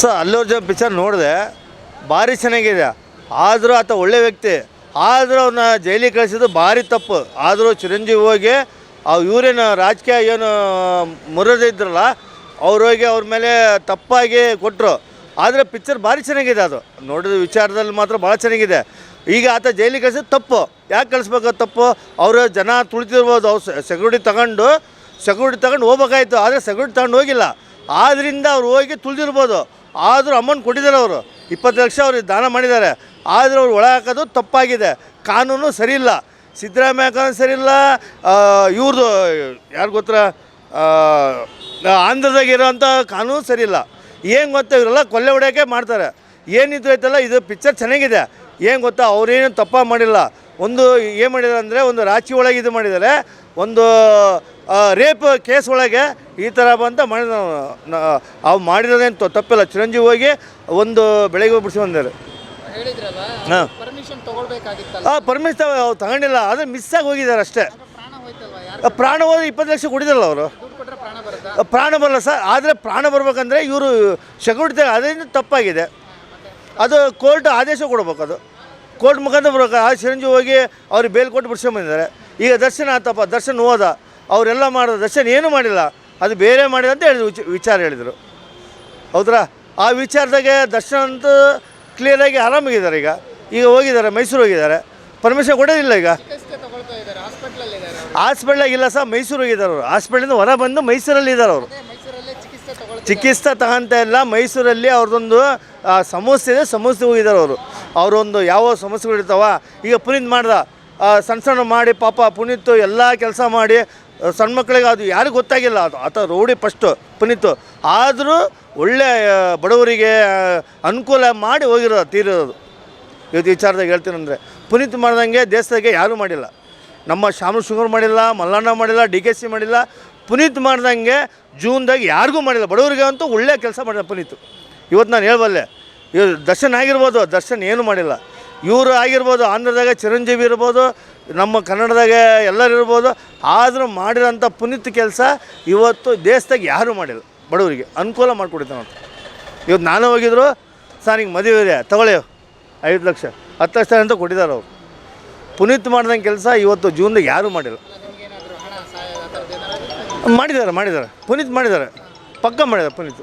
So Allu Arjun picture ನೋಡಿದೆ, ಭಾರಿ ಚೆನ್ನಾಗಿದೆ. ಆದರೂ ಆತ ಒಳ್ಳೆ ವ್ಯಕ್ತಿ. ಆದರೂ ಅವನ್ನ ಜೈಲಿಗೆ ಕಳಿಸಿದ್ದು ಭಾರಿ ತಪ್ಪು. ಆದರೂ ಚಿರಂಜೀವಿ ಹೋಗಿ, ಆ ಇವರೇನು ರಾಜಕೀಯ ಏನು ಮುರದ ಇದ್ರಲ್ಲ, ಅವ್ರು ಹೋಗಿ ಅವ್ರ ಮೇಲೆ ತಪ್ಪಾಗಿ ಕೊಟ್ಟರು ಆದರೆ ಪಿಕ್ಚರ್ ಭಾರಿ ಚೆನ್ನಾಗಿದೆ ಅದು. ನೋಡಿದ ವಿಚಾರದಲ್ಲಿ ಮಾತ್ರ ಭಾಳ ಚೆನ್ನಾಗಿದೆ. ಈಗ ಆತ ಜೈಲಿಗೆ ಕಳಿಸಿದ್ದು ತಪ್ಪು. ಯಾಕೆ ಕಳಿಸ್ಬೇಕು ತಪ್ಪು? ಅವರು ಜನ ತುಳಿತಿರ್ಬೋದು. ಅವ್ರು ಸೆಕ್ಯೂರಿಟಿ ತಗೊಂಡು ಸೆಕ್ಯೂರಿಟಿ ತಗೊಂಡು ಹೋಗ್ಬೇಕಾಯ್ತು. ಆದರೆ ಸೆಕ್ಯೂರಿಟಿ ತಗೊಂಡು ಹೋಗಿಲ್ಲ. ಆದ್ದರಿಂದ ಅವ್ರು ಹೋಗಿ ತುಳಿದಿರ್ಬೋದು. ಆದರೂ ಅಮೌಂಟ್ ಕೊಟ್ಟಿದ್ದಾರೆ ಅವರು. ಇಪ್ಪತ್ತು ಲಕ್ಷ ಅವ್ರಿಗೆ ದಾನ ಮಾಡಿದ್ದಾರೆ. ಆದರೂ ಅವ್ರು ಒಳ ಹಾಕೋದು ತಪ್ಪಾಗಿದೆ. ಕಾನೂನು ಸರಿಯಿಲ್ಲ. ಸಿದ್ದರಾಮಯ್ಯ ಕಾನೂನು ಸರಿ ಇಲ್ಲ ಇವ್ರದ್ದು ಯಾರು ಗೊತ್ತರ ಆಂಧ್ರದಾಗಿರೋಂಥ ಕಾನೂನು ಸರಿಯಿಲ್ಲ. ಏನು ಗೊತ್ತಾ? ಇವರೆಲ್ಲ ಕೊಲ್ಲೆ ಹೊಡೆಯೋಕೆ ಮಾಡ್ತಾರೆ. ಏನಿದು ಐತಲ್ಲ, ಇದು ಪಿಕ್ಚರ್ ಚೆನ್ನಾಗಿದೆ. ಏನು ಗೊತ್ತಾ? ಅವ್ರೇನು ತಪ್ಪ ಮಾಡಿಲ್ಲ. ಒಂದು ಏನು ಮಾಡಿದ್ದಾರೆ ಅಂದರೆ, ಒಂದು ರಾಚಿ ಒಳಗೆ ಇದು ಮಾಡಿದ್ದಾರೆ. ಒಂದು ರೇಪ್ ಕೇಸ್ ಒಳಗೆ ಈ ಥರ ಬಂತ ಮಾಡಿ ಅವು ಮಾಡಿರೋದೇನು ತಪ್ಪಿಲ್ಲ. ಚಿರಂಜೀವಿ ಹೋಗಿ ಒಂದು ಬೆಳಗ್ಗೆ ಬಿಡಿಸಿ ಬಂದಿದ್ದಾರೆ ಹೇಳಿದ್ರಲ್ಲ ಹಾಂ. ಪರ್ಮಿಷನ್ ಅವ್ರು ತಗೊಂಡಿಲ್ಲ. ಆದರೆ ಮಿಸ್ ಆಗಿ ಹೋಗಿದ್ದಾರೆ ಅಷ್ಟೇ. ಪ್ರಾಣ ಹೋದ್ರೆ ಇಪ್ಪತ್ತು ಲಕ್ಷ ಕೊಡಿದಲ್ಲ ಅವರು. ಪ್ರಾಣ ಬರಲ್ಲ ಸರ್. ಆದರೆ ಪ್ರಾಣ ಬರಬೇಕಂದ್ರೆ ಇವರು ಸೆಕ್ಯೂರಿಟಿ ಅದರಿಂದ ತಪ್ಪಾಗಿದೆ. ಅದು ಕೋರ್ಟ್ ಆದೇಶ ಕೊಡ್ಬೇಕು ಅದು. ಕೋರ್ಟ್ ಮುಖಾಂತರ ಬರ್ಬೇಕು. ಆ ಚಿರಂಜೀವಿ ಹೋಗಿ ಅವ್ರಿಗೆ ಬೇಲ್ ಕೊಟ್ಟು ಬಿಡ್ಸ್ಕೊಂಬಂದಿದ್ದಾರೆ ಈಗ ದರ್ಶನ ಆತಪ್ಪ. ದರ್ಶನ ಹೋದ ಅವರೆಲ್ಲ ಮಾಡಿದ ದರ್ಶನ್ ಏನೂ ಮಾಡಿಲ್ಲ. ಅದು ಬೇರೆ ಮಾಡಿದ ಅಂತ ಹೇಳಿದ್ರು, ವಿಚ- ವಿಚಾರ ಹೇಳಿದರು. ಹೌದ್ರಾ? ಆ ವಿಚಾರದಾಗೆ ದರ್ಶನ್ ಅಂತೂ ಕ್ಲಿಯರಾಗಿ ಆರಾಮಾಗಿದ್ದಾರೆ ಈಗ. ಈಗ ಹೋಗಿದ್ದಾರೆ, ಮೈಸೂರು ಹೋಗಿದ್ದಾರೆ. ಪರ್ಮಿಷನ್ ಕೊಡೋದಿಲ್ಲ ಈಗ. ಹಾಸ್ಪಿಟ್ಲಾಗಿಲ್ಲ ಸರ್, ಮೈಸೂರು ಹೋಗಿದ್ದಾರೆ ಅವರು. ಹಾಸ್ಪಿಟ್ಲಿಂದ ಹೊರ ಬಂದು ಮೈಸೂರಲ್ಲಿ ಇದ್ದಾರೆ ಅವರು. ಚಿಕಿತ್ಸೆ ತಗೊಂತ ಇಲ್ಲ, ಮೈಸೂರಲ್ಲಿ ಅವ್ರದ್ದೊಂದು ಸಮಸ್ಯೆ ಇದೆ ಸಮಸ್ಯೆ ಹೋಗಿದ್ದಾರೆ ಅವರು. ಅವರೊಂದು ಯಾವ ಸಮಸ್ಯೆಗಳಿರ್ತಾವ ಈಗ ಪುನೀತ್ ಮಾಡ್ದ ಸಣ್ಣ ಸಣ್ಣ ಮಾಡಿ ಪಾಪ ಪುನೀತ್ ಎಲ್ಲ ಕೆಲಸ ಮಾಡಿ ಸಣ್ಣ ಮಕ್ಕಳಿಗೆ ಅದು ಯಾರಿಗೂ ಗೊತ್ತಾಗಿಲ್ಲ. ಅದು ಆತ ರೌಡಿ ಫಸ್ಟು ಪುನೀತು. ಆದರೂ ಒಳ್ಳೆ ಬಡವರಿಗೆ ಅನುಕೂಲ ಮಾಡಿ ಹೋಗಿರೋದು ತೀರಿರೋದು ಇವತ್ತು ವಿಚಾರದಾಗ ಹೇಳ್ತೀನಂದರೆ ಪುನೀತ್ ಮಾಡ್ದಂಗೆ ದೇಶದಾಗೆ ಯಾರೂ ಮಾಡಿಲ್ಲ. ನಮ್ಮ ಶ್ಯಾಮ ಶುಗರ್ ಮಾಡಿಲ್ಲ, ಮಲ್ಲಣ್ಣ ಮಾಡಿಲ್ಲ, ಡಿ ಕೆ ಸಿ ಮಾಡಿಲ್ಲ. ಪುನೀತ್ ಮಾಡ್ದಂಗೆ ಜೂನ್ದಾಗ ಯಾರಿಗೂ ಮಾಡಿಲ್ಲ. ಬಡವರಿಗೆ ಅಂತೂ ಒಳ್ಳೆ ಕೆಲಸ ಮಾಡಿದ ಪುನೀತ್. ಇವತ್ತು ನಾನು ಹೇಳ್ಬಲ್ಲೆ, ಇವ್ರು ದರ್ಶನ್ ಆಗಿರ್ಬೋದು, ದರ್ಶನ್ ಏನೂ ಮಾಡಿಲ್ಲ. ಇವರು ಆಗಿರ್ಬೋದು, ಆಂಧ್ರದಾಗ ಚಿರಂಜೀವಿ ಇರ್ಬೋದು ನಮ್ಮ ಕನ್ನಡದಾಗ ಎಲ್ಲರೂ ಇರ್ಬೋದು, ಆದರೂ ಮಾಡಿರೋಂಥ ಪುನೀತ್ ಕೆಲಸ ಇವತ್ತು ದೇಶದಾಗ ಯಾರೂ ಮಾಡಿಲ್ಲ, ಬಡವರಿಗೆ ಅನುಕೂಲ ಮಾಡಿಕೊಡ್ತಾನೆ ಅಂತ ಇವತ್ತು ನಾನು ಹೋಗಿದ್ರು, ಸರ್ ಹಿಂಗೆ ಮದುವೆ ಇದೆ, ತಗೊಳ್ಳಿ, ಐದು ಲಕ್ಷ, ಹತ್ತು ಲಕ್ಷ ಅಂತ ಕೊಟ್ಟಿದ್ದಾರೆ ಅವರು. ಪುನೀತ್ ಮಾಡ್ದಂಗೆ ಕೆಲಸ ಇವತ್ತು ಜೂನ್ದಾಗ ಯಾರೂ ಮಾಡಿಲ್ಲ. ಮಾಡಿದ್ದಾರೆ ಮಾಡಿದ್ದಾರೆ, ಪುನೀತ್ ಮಾಡಿದ್ದಾರೆ, ಪಕ್ಕ ಮಾಡಿದ್ದಾರೆ ಪುನೀತ್.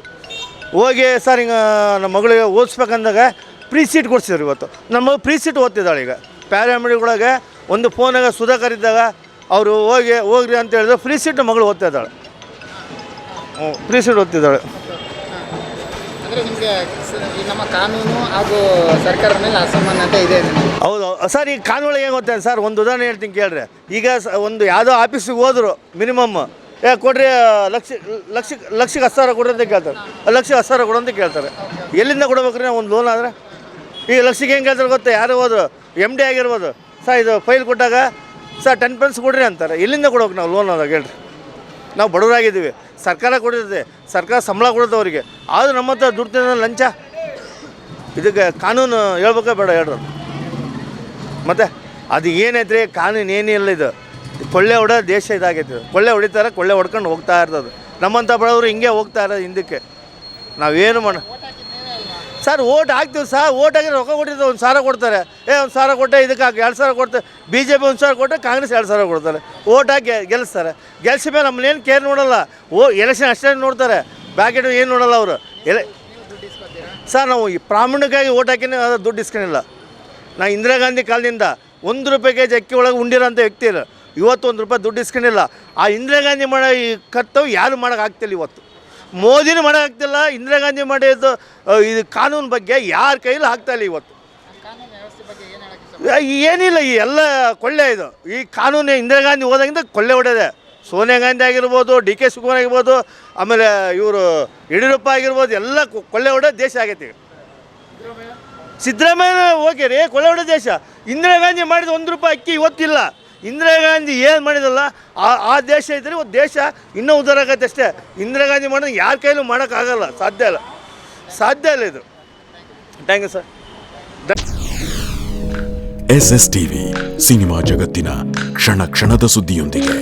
ಹೋಗಿ, ಸರ್, ಹಿಂಗೆ, ನಮ್ಮ ಮಗಳಿಗೆ ಓದಿಸ್ಬೇಕಂದಾಗ, ಪ್ರೀ ಸೀಟ್ ಕೊಡ್ಸಿದ್ರು ಇವತ್ತು. ನಮ್ಮ ಮಗಳು ಪ್ರೀ ಸೀಟ್ ಓದ್ತಿದ್ದಾಳೆ ಈಗ. ಪ್ಯಾರಾಮಿಡಿಗಳೊಳಗೆ ಒಂದು ಫೋನಾಗ ಸುಧಾಕರ್ ಇದ್ದಾಗ ಅವರು ಹೋಗಿ ಹೋಗ್ರಿ ಅಂತ ಹೇಳಿದ್ರೆ. ಫ್ರೀ ಸೀಟ್ ಮಗಳು ಓದ್ತಾ ಇದ್ದಾಳೆ. ಫ್ರೀ ಸೀಟ್ ಓದ್ತಿದ್ದಾಳೆ ನಮ್ಮ ಕಾನೂನು ಹಾಗೂ ಸರ್ಕಾರದ ಮೇಲೆ ಅಸಮಾನತೆ ಇದೆ ಹೌದು ಸರ್ ಈಗ ಕಾನೂನು ಏನು ಗೊತ್ತಾ ಸರ್ ಒಂದು ಉದಾಹರಣೆ ಹೇಳ್ತೀನಿ ಕೇಳ್ರಿ. ಈಗ ಒಂದು ಯಾವುದೋ ಆಫೀಸಿಗೆ ಹೋದ್ರು ಮಿನಿಮಮ್ ಏ ಕೊಡ್ರಿ ಲಕ್ಷ ಲಕ್ಷ ಲಕ್ಷಕ್ಕೆ ಹತ್ತು ಸಾವಿರ ಕೊಡ್ರಿ ಅಂತ ಕೇಳ್ತಾರೆ. ಲಕ್ಷಕ್ಕೆ ಹತ್ತು ಸಾವಿರ ಕೊಡು ಅಂತ ಕೇಳ್ತಾರೆ. ಎಲ್ಲಿಂದ ಕೊಡ್ಬೇಕ್ರಿ ನಾವು? ಒಂದು ಲೋನ್ ಆದರೆ? ಈಗ ಲಕ್ಷಕ್ಕೆ ಹೆಂಗೆ ಕೇಳ್ತಾರೆ ಗೊತ್ತಾ? ಯಾರು ಹೋದ್ರು ಎಂ ಡಿ ಆಗಿರ್ಬೋದು. ಸರ್, ಇದು ಫೈಲ್ ಕೊಟ್ಟಾಗ, ಸರ್ ಟೆನ್ ಪೆನ್ಸ್ ಕೊಡ್ರಿ ಅಂತಾರೆ. ಎಲ್ಲಿಂದ ಕೊಡೋಕೆ ನಾವು ಲೋನ್ ಅದಾಗ ಹೇಳ್ರಿ. ನಾವು ಬಡವರಾಗಿದ್ದೀವಿ. ಸರ್ಕಾರ ಕೊಡಿರ್ತದೆ ಸರ್ಕಾರ ಸಂಬಳ ಕೊಡುತ್ತೆ ಅವರಿಗೆ. ಆದರೂ ನಮ್ಮ ಹತ್ರ ದುಡ್ಡು ಲಂಚ. ಇದಕ್ಕೆ ಕಾನೂನು ಹೇಳ್ಬೇಕಾ ಬೇಡ ಹೇಳ್ರಿ ಮತ್ತು ಅದು ಏನೈತ್ರಿ ಕಾನೂನು ಏನಿಲ್ಲ ಇದು. ಕೊಳ್ಳೆ ಹೊಡೋ ದೇಶ ಇದಾಗೈತೆ. ಇದು. ಕೊಳ್ಳೆ ಹೊಡಿತಾರೆ, ಕೊಳ್ಳೆ ಹೊಡ್ಕೊಂಡು ಹೋಗ್ತಾ ಇರ್ತದೆ. ನಮ್ಮಂಥ ಬಡವರು ಹಿಂಗೆ ಹೋಗ್ತಾ ಇರೋದು ಹಿಂದಕ್ಕೆ. ನಾವೇನು ಮಾಡ ಸರ್, ಓಟ್ ಹಾಕ್ತೀವಿ ಸರ್, ಓಟ್ ಹಾಕಿದ್ರೆ ರೊಕ್ಕ ಕೊಟ್ಟಿದ್ದು ಒಂದು ಸಾವಿರ ಕೊಡ್ತಾರೆ. ಏ, ಒಂದು ಸಾವಿರ ಕೊಟ್ಟೆ, ಇದಕ್ಕೆ ಹಾಕಿ ಎರಡು ಸಾವಿರ ಕೊಡ್ತಾರೆ ಬಿ ಜೆ ಪಿ ಒಂದು ಸಾವಿರ ಕೊಟ್ಟರೆ ಕಾಂಗ್ರೆಸ್ ಎರಡು ಸಾವಿರ ಕೊಡ್ತಾರೆ. ಓಟ್ ಹಾಕಿ ಗೆಲ್ಲಿಸ್ತಾರೆ ಗೆಲ್ಸಿ ಮೇಲೆ ನಮ್ಮನ್ನೇನು ಕೇರ್ ನೋಡಲ್ಲ. ಓ ಎಲೆಕ್ಷನ್ ಅಷ್ಟೇ ನೋಡ್ತಾರೆ. ಬ್ಯಾಕೆಟ್ ಏನು ನೋಡಲ್ಲ ಅವರು. ಎಲೆ ಸರ್, ನಾವು ಈ ಪ್ರಾಮಾಣಿಕವಾಗಿ ಓಟ್ ಹಾಕಿನೇ ಅದು ದುಡ್ಡು ಇಸ್ಕೊಂಡಿಲ್ಲ ನಾ ಇಂದಿರಾ ಗಾಂಧಿ ಕಾಲದಿಂದ ಒಂದು ರೂಪಾಯಿ ಕೆ ಜಿ ಅಕ್ಕಿ ಒಳಗೆ ಉಂಡಿರೋಂಥ ವ್ಯಕ್ತಿ ಇವತ್ತು ಒಂದು ರೂಪಾಯಿ ದುಡ್ಡು ಇಸ್ಕೊಂಡಿಲ್ಲ ಆ ಇಂದಿರಾ ಗಾಂಧಿ ಮಾಡೋ ಈ ಕರ್ತವ್ಯ ಯಾರು ಮಾಡೋಕ್ಕಾಗ್ತಿಲ್ಲ ಇವತ್ತು. ಮೋದಿನೂ ಮಾಡೋಕ್ಕಾಗ್ತಿಲ್ಲ ಇಂದಿರಾ ಗಾಂಧಿ ಮಾಡಿದ್ದು ಇದು ಕಾನೂನು ಬಗ್ಗೆ ಯಾರ ಕೈಲಿ ಆಗ್ತಾಯಿಲ್ಲ ಇವತ್ತು. ಏನಿಲ್ಲ ಈ ಎಲ್ಲ ಕೊಳ್ಳೆ ಇದು. ಈ ಕಾನೂನು ಇಂದಿರಾ ಗಾಂಧಿ ಹೋದಾಗಿಂದ ಕೊಳ್ಳೆ ಹೊಡೆದೆ. ಸೋನಿಯಾ ಗಾಂಧಿ ಆಗಿರ್ಬೋದು ಡಿ ಕೆ ಶಿವಕುಮಾರ್ ಆಗಿರ್ಬೋದು ಆಮೇಲೆ ಇವರು ಯಡಿಯೂರಪ್ಪ ಆಗಿರ್ಬೋದು ಎಲ್ಲ ಕೊಳ್ಳೆ ಹೊಡೆ ದೇಶ ಆಗೈತಿ ಈಗ. ಸಿದ್ದರಾಮಯ್ಯ? ಓಕೆ ರೀ ಕೊಳ್ಳೆ ಹೊಡೆ ದೇಶ. ಇಂದಿರಾ ಗಾಂಧಿ ಮಾಡಿದ ಒಂದು ರೂಪಾಯಿ ಅಕ್ಕಿ ಇವತ್ತಿಲ್ಲ. ಇಂದಿರಾ ಗಾಂಧಿ ಏನು ಮಾಡಿದಲ್ಲ, ಆ ಆ ದೇಶ ಇದ್ದರೆ ಒಂದು ದೇಶ ಇನ್ನೂ ಉದ್ಧಾರ ಆಗತ್ತೆ ಅಷ್ಟೇ. ಇಂದಿರಾ ಗಾಂಧಿ ಮಾಡೋದು ಯಾರ ಕೈಲೂ ಮಾಡೋಕ್ಕಾಗಲ್ಲ ಸಾಧ್ಯ ಇಲ್ಲ. ಸಾಧ್ಯ ಇಲ್ಲ ಇದು. Thank you sir S S TV cinema ಜಗತ್ತಿನ ಕ್ಷಣ ಕ್ಷಣದ ಸುದ್ದಿಯೊಂದಿಗೆ.